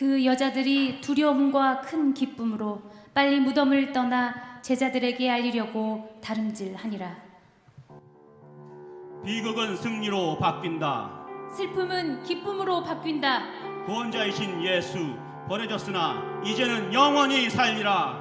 그 여자들이 두려움과 큰 기쁨으로 빨리 무덤을 떠나 제자들에게 알리려고 다름질하니라 비극은 승리로 바뀐다. 슬픔은 기쁨으로 바뀐다 구원자이신 예수 버려졌으나 이제는 영원히 살리라.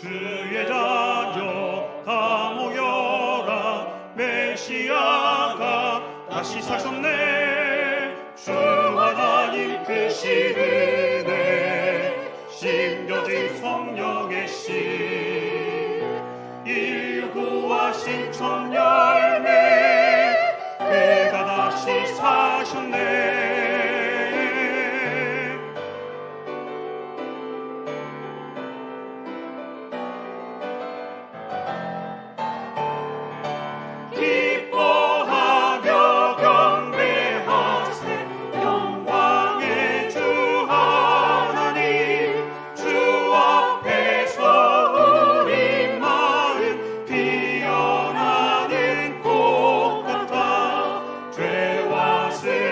주의 자녀 다 모여라 메시아가 다시 사셨네. 주 하나님 그 시름에 심겨진 성령의 신. 일구하신 청년. see.